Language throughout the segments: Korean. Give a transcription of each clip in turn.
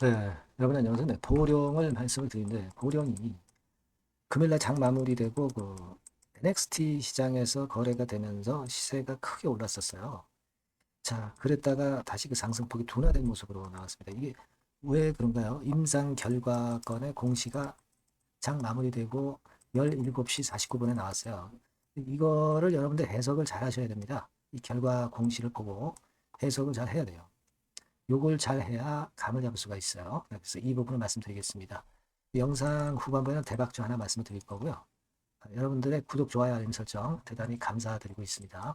네, 여러분 안녕하세요. 네, 보령을 말씀을 드리는데 보령이 금일날 장 마무리되고 그 NXT 시장에서 거래가 되면서 시세가 크게 올랐었어요. 자, 그랬다가 다시 그 상승폭이 둔화된 모습으로 나왔습니다. 이게 왜 그런가요? 임상 결과건의 공시가 장 마무리되고 17시 49분에 나왔어요. 이거를 여러분들 해석을 잘 하셔야 됩니다. 이 결과 공시를 보고 해석을 잘 해야 돼요. 요걸 잘 해야 감을 잡을 수가 있어요. 그래서 이 부분을 말씀드리겠습니다. 영상 후반부에는 대박주 하나 말씀을 드릴 거고요. 아, 여러분들의 구독, 좋아요, 알림 설정 대단히 감사드리고 있습니다.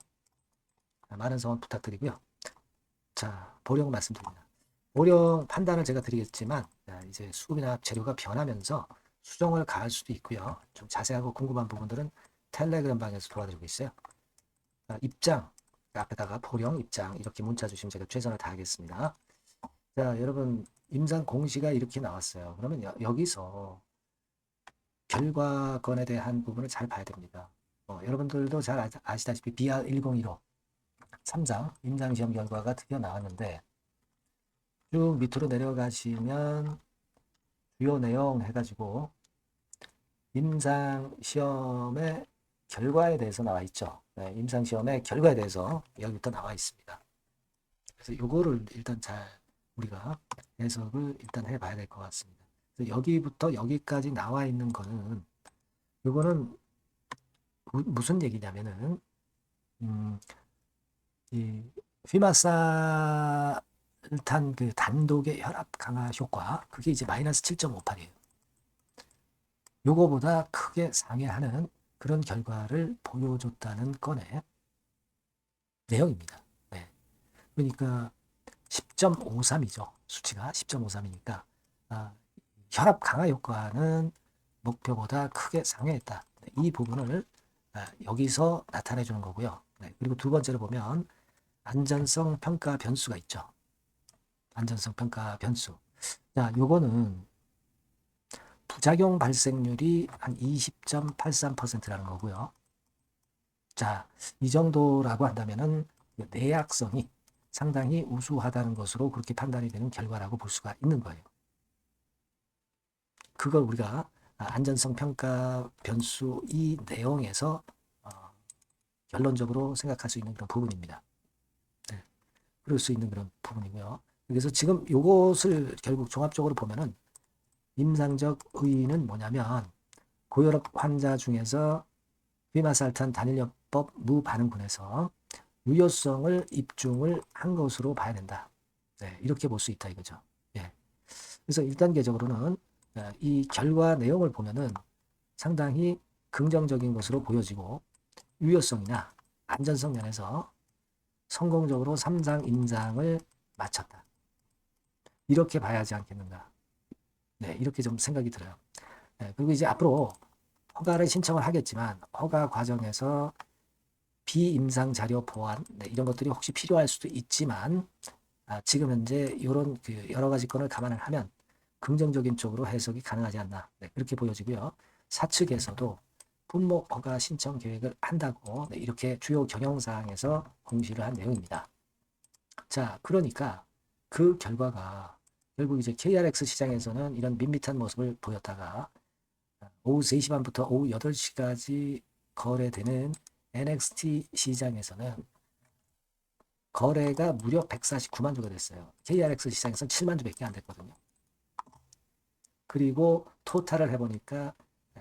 아, 많은 성원 부탁드리고요. 자, 보령 말씀드립니다. 보령 판단을 제가 드리겠지만 자, 이제 수급이나 재료가 변하면서 수정을 가할 수도 있고요. 좀 자세하고 궁금한 부분들은 텔레그램 방에서 도와드리고 있어요. 아, 입장 앞에다가 보령 입장 이렇게 문자 주시면 제가 최선을 다하겠습니다. 자, 여러분 임상 공시가 이렇게 나왔어요. 그러면 여, 여기서 결과건에 대한 부분을 잘 봐야 됩니다. 어, 여러분들도 잘 아, 아시다시피 BR1015 3장 임상시험 결과가 드디어 나왔는데 쭉 밑으로 내려가시면 주요 내용 해가지고 임상시험의 결과에 대해서 나와 있죠. 네, 임상시험의 결과에 대해서 여기부터 나와 있습니다. 그래서 요거를 일단 잘 우리가 해석을 일단 해봐야 될 것 같습니다. 여기부터 여기까지 나와 있는 거는 요거는 무, 무슨 얘기냐면은 음, 이 휘마살탄 그 단독의 혈압 강화 효과 그게 이제 마이너스 7.58이에요. 요거보다 크게 상회하는 그런 결과를 보여줬다는 건의 내용입니다. 네. 그러니까 10.53이죠. 수치가 10.53이니까 아, 혈압 강화 효과는 목표보다 크게 상회했다. 네, 이 부분을 아, 여기서 나타내 주는 거고요. 네, 그리고 두 번째로 보면 안전성 평가 변수가 있죠. 안전성 평가 변수. 자, 요거는 부작용 발생률이 한 20.83%라는 거고요. 자, 이 정도라고 한다면은 내약성이 상당히 우수하다는 것으로 그렇게 판단이 되는 결과라고 볼 수가 있는 거예요. 그걸 우리가 안전성 평가 변수 이 내용에서 어, 결론적으로 생각할 수 있는 그런 부분입니다. 네, 그럴 수 있는 그런 부분이고요. 그래서 지금 요것을 결국 종합적으로 보면은 임상적 의의는 뭐냐면 고혈압 환자 중에서 비마살탄 단일요법 무반응군에서 유효성을 입증을 한 것으로 봐야 된다. 네, 이렇게 볼 수 있다 이거죠. 예. 그래서 1단계적으로는 이 결과 내용을 보면은 상당히 긍정적인 것으로 보여지고 유효성이나 안전성 면에서 성공적으로 3상 임상을 마쳤다. 이렇게 봐야 하지 않겠는가. 네, 이렇게 좀 생각이 들어요. 네, 그리고 이제 앞으로 허가를 신청을 하겠지만 허가 과정에서 비임상 자료 보완 네, 이런 것들이 혹시 필요할 수도 있지만 아, 지금 현재 이런 그 여러 가지 건을 감안을 하면 긍정적인 쪽으로 해석이 가능하지 않나 네, 그렇게 보여지고요. 사측에서도 품목 허가 신청 계획을 한다고 네, 이렇게 주요 경영사항에서 공시를 한 내용입니다. 자, 그러니까 그 결과가 결국 이제 KRX 시장에서는 이런 밋밋한 모습을 보였다가 오후 3시 반부터 오후 8시까지 거래되는 NXT 시장에서는 거래가 무려 149만 주가 됐어요. KRX 시장에서는 7만 주밖에 안 됐거든요. 그리고 토탈을 해보니까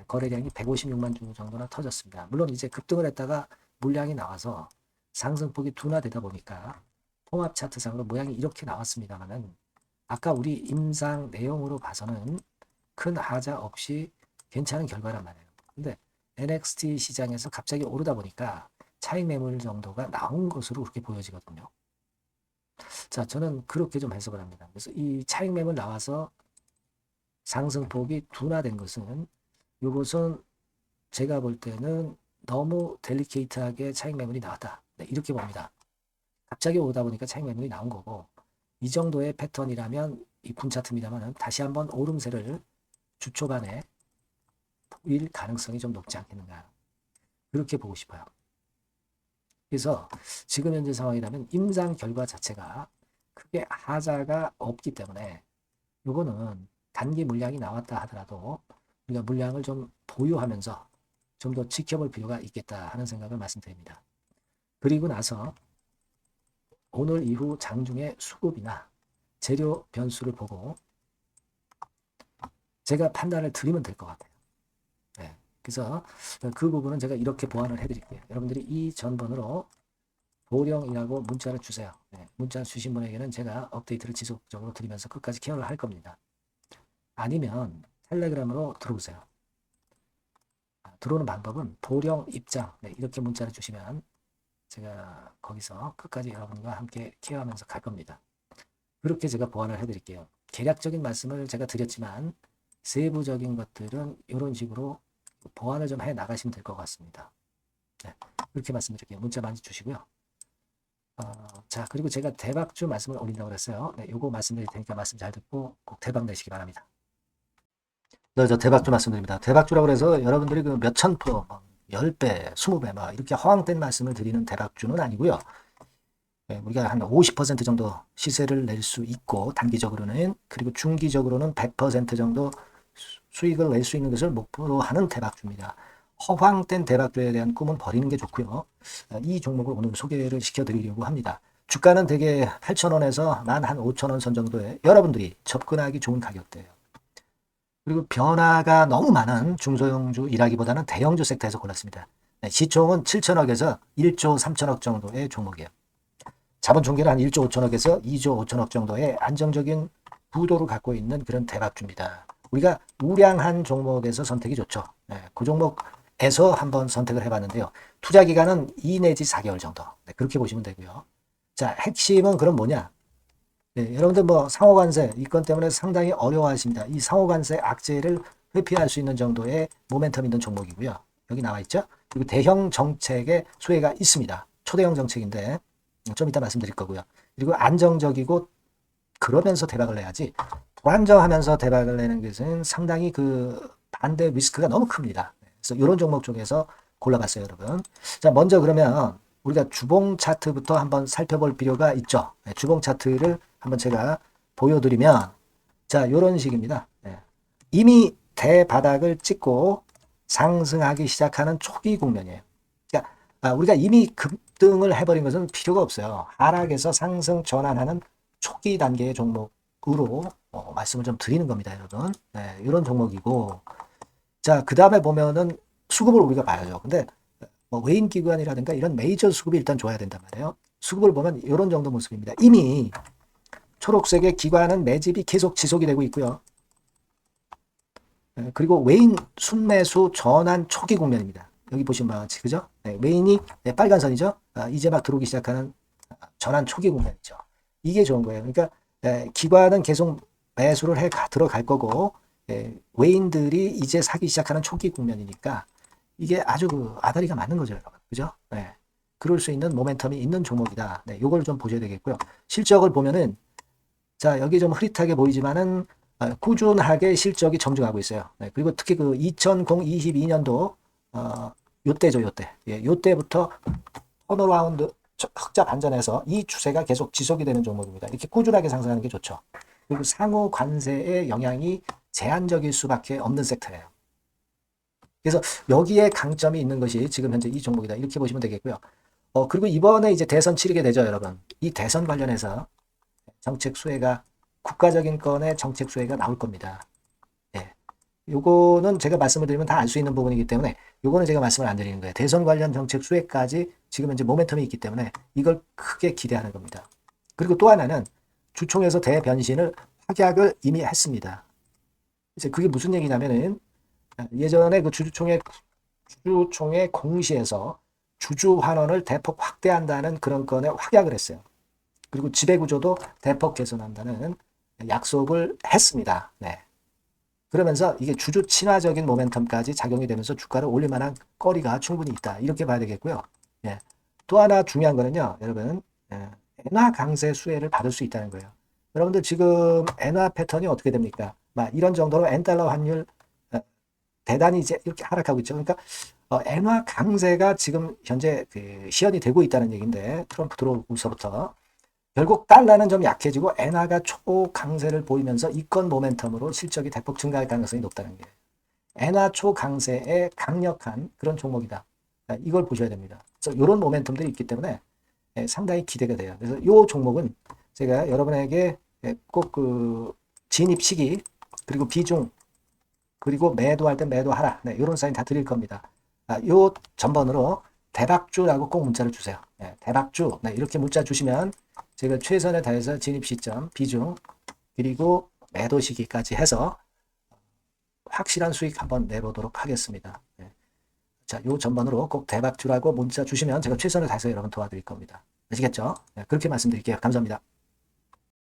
거래량이 156만 주 정도나 터졌습니다. 물론 이제 급등을 했다가 물량이 나와서 상승폭이 둔화되다 보니까 통합 차트상으로 모양이 이렇게 나왔습니다만은 아까 우리 임상 내용으로 봐서는 큰 하자 없이 괜찮은 결과란 말이에요. 근데 NXT 시장에서 갑자기 오르다 보니까 차익 매물 정도가 나온 것으로 그렇게 보여지거든요. 자, 저는 그렇게 좀 해석을 합니다. 그래서 이 차익 매물 나와서 상승폭이 둔화된 것은 이것은 제가 볼 때는 너무 델리케이트하게 차익 매물이 나왔다. 네, 이렇게 봅니다. 갑자기 오다 보니까 차익 매물이 나온 거고 이 정도의 패턴이라면 이 분 차트입니다만 다시 한번 오름세를 주 초반에 보일 가능성이 좀 높지 않겠는가 그렇게 보고 싶어요. 그래서 지금 현재 상황이라면 임상 결과 자체가 크게 하자가 없기 때문에 요거는 단기 물량이 나왔다 하더라도 우리가 물량을 좀 보유하면서 좀 더 지켜볼 필요가 있겠다 하는 생각을 말씀드립니다. 그리고 나서 오늘 이후 장중의 수급이나 재료 변수를 보고 제가 판단을 드리면 될 것 같아요. 네. 그래서 그 부분은 제가 이렇게 보완을 해드릴게요. 여러분들이 이 전번으로 보령이라고 문자를 주세요. 네. 문자 주신 분에게는 제가 업데이트를 지속적으로 드리면서 끝까지 케어를 할 겁니다. 아니면 텔레그램으로 들어오세요. 아, 들어오는 방법은 보령 입장 네, 이렇게 문자를 주시면 제가 거기서 끝까지 여러분과 함께 케어하면서 갈 겁니다. 그렇게 제가 보완을 해드릴게요. 개략적인 말씀을 제가 드렸지만 세부적인 것들은 이런 식으로 보완을 좀 해 나가시면 될 것 같습니다. 네, 그렇게 말씀드릴게요. 문자 많이 주시고요. 어, 자, 그리고 제가 대박주 말씀을 올린다고 그랬어요. 네, 요거 말씀드릴 테니까 말씀 잘 듣고 꼭 대박 내시기 바랍니다. 네, 저 대박주 말씀드립니다. 대박주라고 그래서 여러분들이 그 몇천 프로, 뭐 10배, 20배, 막 이렇게 허황된 말씀을 드리는 대박주는 아니고요. 네, 우리가 한 50% 정도 시세를 낼 수 있고, 단기적으로는, 그리고 중기적으로는 100% 정도 수- 수익을 낼 수 있는 것을 목표로 하는 대박주입니다. 허황된 대박주에 대한 꿈은 버리는 게 좋고요. 아, 이 종목을 오늘 소개를 시켜드리려고 합니다. 주가는 대개 8,000원에서 만 한 5,000원 선 정도에 여러분들이 접근하기 좋은 가격대예요. 그리고 변화가 너무 많은 중소형주 일하기보다는 대형주 섹터에서 골랐습니다. 네, 시총은 7천억에서 1조 3천억 정도의 종목이에요. 자본 총계는 한 1조 5천억에서 2조 5천억 정도의 안정적인 부도를 갖고 있는 그런 대박주입니다. 우리가 우량한 종목에서 선택이 좋죠. 네, 그 종목에서 한번 선택을 해봤는데요. 투자 기간은 2 내지 4개월 정도. 네, 그렇게 보시면 되고요. 자, 핵심은 그럼 뭐냐? 네, 여러분들 뭐 상호관세 이 건 때문에 상당히 어려워하십니다. 이 상호관세 악재를 회피할 수 있는 정도의 모멘텀 있는 종목이고요. 여기 나와 있죠. 그리고 대형 정책의 수혜가 있습니다. 초대형 정책인데 좀 이따 말씀드릴 거고요. 그리고 안정적이고 그러면서 대박을 내야지 불안정하면서 대박을 내는 것은 상당히 그 반대 리스크가 너무 큽니다. 그래서 이런 종목 중에서 골라봤어요, 여러분. 자, 먼저 그러면 우리가 주봉 차트부터 한번 살펴볼 필요가 있죠. 네, 주봉 차트를 한번 제가 보여드리면 자, 이런 식입니다. 네. 이미 대바닥을 찍고 상승하기 시작하는 초기 국면이에요. 그러니까 아, 우리가 이미 급등을 해버린 것은 필요가 없어요. 하락에서 상승 전환하는 초기 단계의 종목으로 어, 말씀을 좀 드리는 겁니다, 여러분. 네, 이런 종목이고 자, 그 다음에 보면은 수급을 우리가 봐야죠. 근데 뭐 외인 기관이라든가 이런 메이저 수급이 일단 좋아야 된단 말이에요. 수급을 보면 이런 정도 모습입니다. 이미 초록색의 기관은 매집이 계속 지속이 되고 있고요. 예, 그리고 외인 순매수 전환 초기 국면입니다. 여기 보시면 바와 같이 그죠? 네, 외인이 네, 빨간 선이죠. 아, 이제 막 들어오기 시작하는 전환 초기 국면이죠. 이게 좋은 거예요. 그러니까 예, 기관은 계속 매수를 해 가- 들어갈 거고 예, 외인들이 이제 사기 시작하는 초기 국면이니까 이게 아주 그 아다리가 맞는 거죠, 여러분. 그죠? 네. 그럴 수 있는 모멘텀이 있는 종목이다. 네, 요걸 좀 보셔야 되겠고요. 실적을 보면은 자, 여기 좀 흐릿하게 보이지만은 어, 꾸준하게 실적이 점증하고 있어요. 네, 그리고 특히 그 2022년도 어, 요때죠, 요때. 예, 요때부터 턴어라운드 저- 흑자 반전해서 이 추세가 계속 지속이 되는 종목입니다. 이렇게 꾸준하게 상승하는 게 좋죠. 그리고 상호 관세의 영향이 제한적일 수밖에 없는 섹터예요. 그래서 여기에 강점이 있는 것이 지금 현재 이 종목이다. 이렇게 보시면 되겠고요. 어, 그리고 이번에 이제 대선 치르게 되죠, 여러분. 이 대선 관련해서 정책 수혜가 국가적인 건의 정책 수혜가 나올 겁니다. 예. 요거는 제가 말씀을 드리면 다 알 수 있는 부분이기 때문에 요거는 제가 말씀을 안 드리는 거예요. 대선 관련 정책 수혜까지 지금 현재 모멘텀이 있기 때문에 이걸 크게 기대하는 겁니다. 그리고 또 하나는 주총에서 대변신을 확약을 이미 했습니다. 이제 그게 무슨 얘기냐면은 예전에 그 주주총회 주주총회 공시에서 주주 환원을 대폭 확대한다는 그런 건에 확약을 했어요. 그리고 지배구조도 대폭 개선한다는 약속을 했습니다. 네. 그러면서 이게 주주 친화적인 모멘텀까지 작용이 되면서 주가를 올릴 만한 거리가 충분히 있다. 이렇게 봐야 되겠고요. 예. 또 하나 중요한 거는요, 여러분, 예. 엔화 강세 수혜를 받을 수 있다는 거예요. 여러분들 지금 엔화 패턴이 어떻게 됩니까? 막 이런 정도로 엔 달러 환율 어, 대단히 이제 이렇게 하락하고 있죠. 그러니까 어, 엔화 강세가 지금 현재 그 시연이 되고 있다는 얘기인데 트럼프 들어오고서부터 결국 달러는 좀 약해지고 엔화가 초강세를 보이면서 이권 모멘텀으로 실적이 대폭 증가할 가능성이 높다는 게 엔화 초강세의 강력한 그런 종목이다. 아, 이걸 보셔야 됩니다. 그래서 이런 모멘텀들이 있기 때문에 예, 상당히 기대가 돼요. 그래서 이 종목은 제가 여러분에게 예, 꼭그 진입 시기 그리고 비중 그리고 매도할 때 매도하라. 네, 이런 사인 다 드릴 겁니다. 아, 요 전번으로 대박주라고 꼭 문자를 주세요. 네, 대박주. 네, 이렇게 문자 주시면 제가 최선을 다해서 진입 시점, 비중, 그리고 매도 시기까지 해서 확실한 수익 한번 내보도록 하겠습니다. 네. 자, 요 전번으로 꼭 대박 주라고 문자 주시면 제가 최선을 다해서 여러분 도와드릴 겁니다. 아시겠죠? 네, 그렇게 말씀드릴게요. 감사합니다.